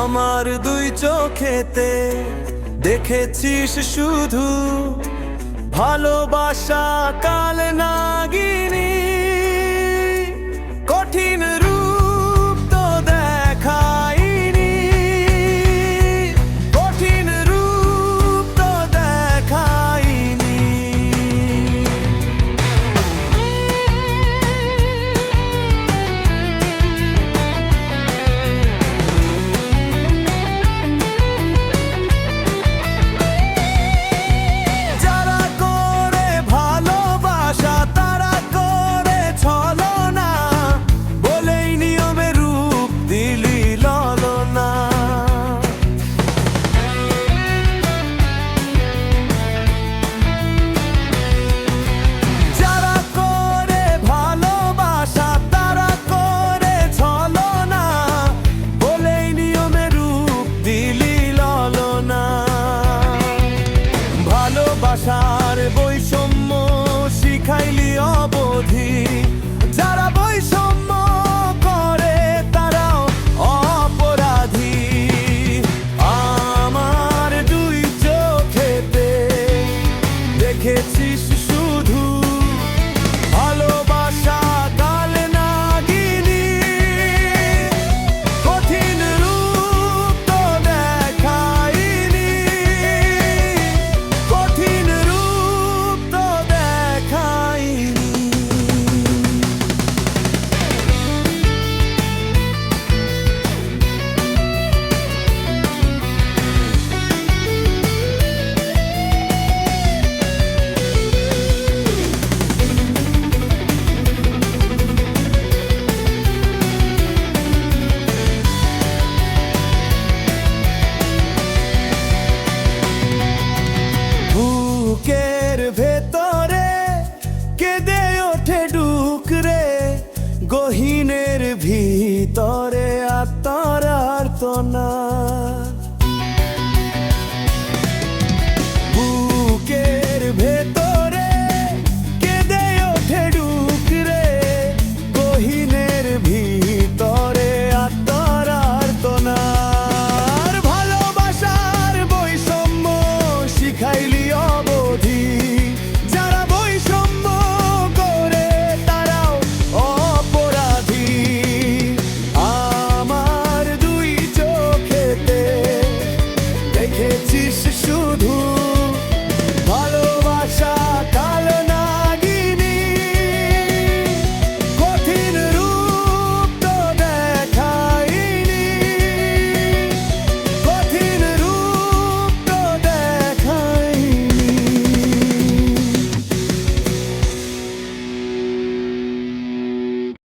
আমার দুই চোখেতে দেখেছিস শুধু ভালোবাসা কাল ভালোবাসার বৈষম্য ভিতরে আত্মার আর্তনা